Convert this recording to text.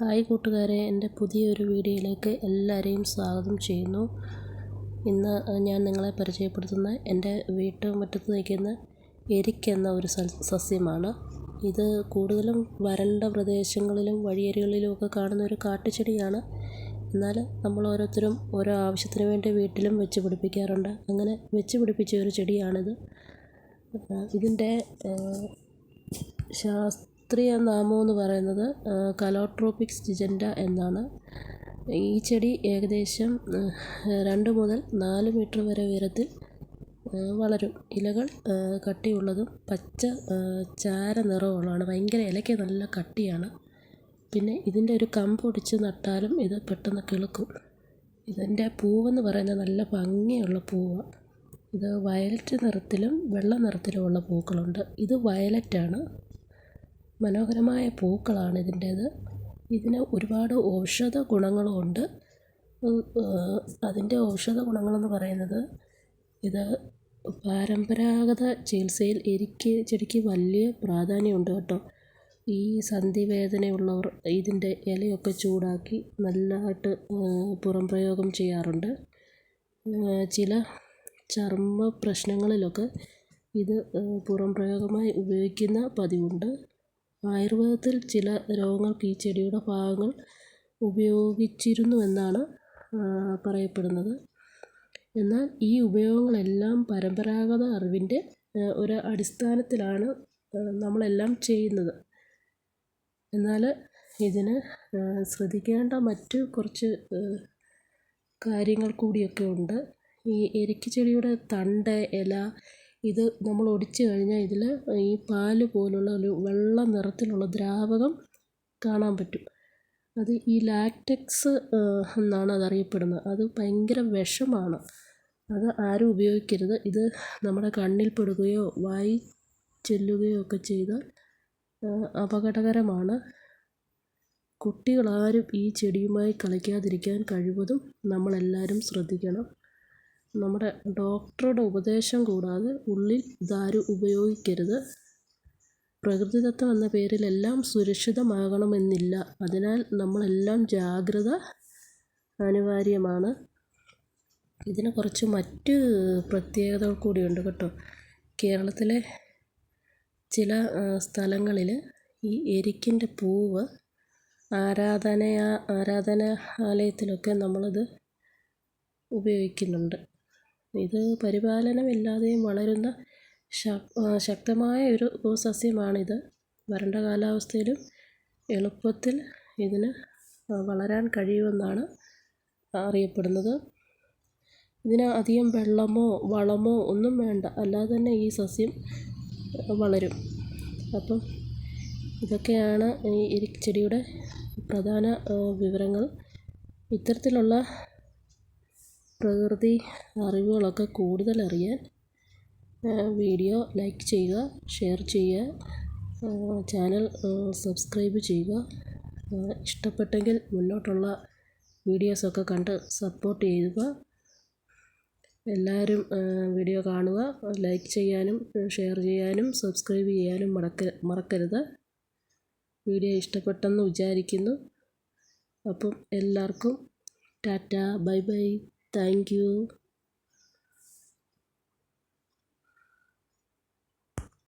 Hi കൂട്ടുകാരെ എന്റെ പുതിയൊരു വീഡിയോയിലേക്ക് എല്ലാവരെയും സ്വാഗതം ചെയ്യുന്നു. ഇന്ന് ഞാൻ നിങ്ങളെ പരിചയപ്പെടുത്തുന്ന എന്റെ വീട്ടുമുറ്റത്ത് നിൽക്കുന്ന എരിക്ക് എന്ന ഒരു സസ്യമാണ്. ഇത് കൂടുതലും വരണ്ട പ്രദേശങ്ങളിലും വഴിയരികളിലും ഒക്കെ കാണുന്ന ഒരു കാട്ടുചെടിയാണ്. എന്നാൽ നമ്മൾ ഓരോരുത്തരും ഓരോ ആവശ്യത്തിന് വേണ്ടി വീട്ടിലും വെച്ച് പിടിപ്പിക്കാറുണ്ട്. അങ്ങനെ വെച്ച് പിടിപ്പിച്ച ഒരു ചെടിയാണിത്. ഇതിന്റെ ശാസ്ത്രീയ നാമം എന്ന് പറയുന്നത് കലോട്രോപിക്സ് ജിജൻഡ എന്നാണ്. ഈ ചെടി ഏകദേശം രണ്ട് മുതൽ നാല് മീറ്റർ വരെ ഉയരത്തിൽ വളരും. ഇലകൾ കട്ടിയുള്ളതും പച്ച ചാര നിറവുള്ളതാണ്. ഭയങ്കര ഇലയ്ക്ക് നല്ല കട്ടിയാണ്. പിന്നെ ഇതിന്റെ ഒരു കമ്പ് ഒടിച്ച് നട്ടാലും ഇത് പെട്ടെന്ന് കിളുക്കും. ഇതിന്റെ പൂവെന്ന് പറയുന്നത് നല്ല ഭംഗിയുള്ള പൂവാണ് ഇത് വയലറ്റ് നിറത്തിലും വെള്ള നിറത്തിലുമുള്ള പൂക്കളുണ്ട്. ഇത് വയലറ്റാണ്. മനോഹരമായ പൂക്കളാണ് ഇതിന്റേത്. ഇതിന് ഒരുപാട് ഔഷധ ഗുണങ്ങളുമുണ്ട് അതിന്റെ ഔഷധ ഗുണങ്ങളെന്ന് പറയുന്നത് ഇത് പരമ്പരാഗത ചികിത്സയിൽ എരിക്ക് ചെടിക്ക് വലിയ പ്രാധാന്യമുണ്ട് കേട്ടോ. ഈ സന്ധിവേദനയുള്ളവർ ഇതിന്റെ ഇലയൊക്കെ ചൂടാക്കി നല്ലതായിട്ട് പുറം പ്രയോഗം ചെയ്യാറുണ്ട്. ചില ചർമ്മ പ്രശ്നങ്ങളിലൊക്കെ ഇത് പുറം പ്രയോഗമായി ഉപയോഗിക്കുന്ന പതിവുണ്ട്. ആയുർവേദത്തിൽ ചില രോഗങ്ങൾക്ക് ഈ ചെടിയുടെ ഭാഗങ്ങൾ ഉപയോഗിച്ചിരുന്നുവെന്നാണ് പറയപ്പെടുന്നത്. എന്നാൽ ഈ ഉപയോഗങ്ങളെല്ലാം പരമ്പരാഗത അറിവിന്റെ ഒരു അടിസ്ഥാനത്തിലാണ് നമ്മളെല്ലാം ചെയ്യുന്നത്. എന്നാൽ ഇതിന് ശ്രദ്ധിക്കേണ്ട മറ്റ് കുറച്ച് കാര്യങ്ങൾ കൂടിയൊക്കെ ഉണ്ട്. ഈ എരിക്ക് ചെടിയുടെ തണ്ട് ഇല ഇത് നമ്മൾ ഒടിച്ച് കഴിഞ്ഞാൽ ഇതിൽ ഈ പാൽ പോലുള്ള ഒരു വെള്ള നിറത്തിലുള്ള ദ്രാവകം കാണാൻ പറ്റും. അത് ഈ ലാറ്റക്സ് എന്നാണ് അത് അറിയപ്പെടുന്നത് അത് ഭയങ്കര വിഷമാണ്. അത് ആരും ഉപയോഗിക്കരുത്. ഇത് നമ്മുടെ കണ്ണിൽ പെടുകയോ വായി ചെല്ലുകയോ ഒക്കെ ചെയ്താൽ അപകടകരമാണ്. കുട്ടികളാരും ഈ ചെടിയുമായി കളിക്കാതിരിക്കാൻ കഴിവതും നമ്മളെല്ലാവരും ശ്രദ്ധിക്കണം. നമ്മുടെ ഡോക്ടറുടെ ഉപദേശം കൂടാതെ ഉള്ളിൽ ദാരു ഉപയോഗിക്കരുത്. പ്രകൃതിദത്തം എന്ന പേരിൽ എല്ലാം സുരക്ഷിതമാകണമെന്നില്ല. അതിനാൽ നമ്മളെല്ലാം ജാഗ്രത അനിവാര്യമാണ്. ഇതിന് കുറച്ച് മറ്റ് പ്രത്യേകതകൾ കൂടിയുണ്ട് കേട്ടോ. കേരളത്തിലെ ചില സ്ഥലങ്ങളിൽ ഈ എരിക്കിന്റെ പൂവ് ആരാധനയാ ആരാധനാലയത്തിലൊക്കെ നമ്മളത് ഉപയോഗിക്കുന്നുണ്ട്. ഇത് പരിപാലനമില്ലാതെയും വളരുന്ന ശക്തമായ ഒരു സസ്യമാണിത് വരണ്ട കാലാവസ്ഥയിലും എളുപ്പത്തിൽ ഇതിന് വളരാൻ കഴിയുമെന്നാണ് അറിയപ്പെടുന്നത്. ഇതിന് അധികം വെള്ളമോ വളമോ ഒന്നും വേണ്ട. അല്ലാതെ തന്നെ ഈ സസ്യം വളരും. അപ്പം ഇതൊക്കെയാണ് ഈ ചെടിയുടെ പ്രധാന വിവരങ്ങൾ. ഇത്തരത്തിലുള്ള പ്രകൃതി അറിവുകളൊക്കെ കൂടുതൽ അറിയാൻ വീഡിയോ ലൈക്ക് ചെയ്യുക ഷെയർ ചെയ്യുക ചാനൽ സബ്സ്ക്രൈബ് ചെയ്യുക. ഇഷ്ടപ്പെട്ടെങ്കിൽ മുന്നോട്ടുള്ള വീഡിയോസൊക്കെ കണ്ട് സപ്പോർട്ട് ചെയ്യുക. എല്ലാവരും വീഡിയോ കാണുക. ലൈക്ക് ചെയ്യാനും ഷെയർ ചെയ്യാനും സബ്സ്ക്രൈബ് ചെയ്യാനും മറക്ക മറക്കരുത്. വീഡിയോ ഇഷ്ടപ്പെട്ടെന്ന് വിചാരിക്കുന്നു. അപ്പം എല്ലാവർക്കും tata bye bye. Thank you.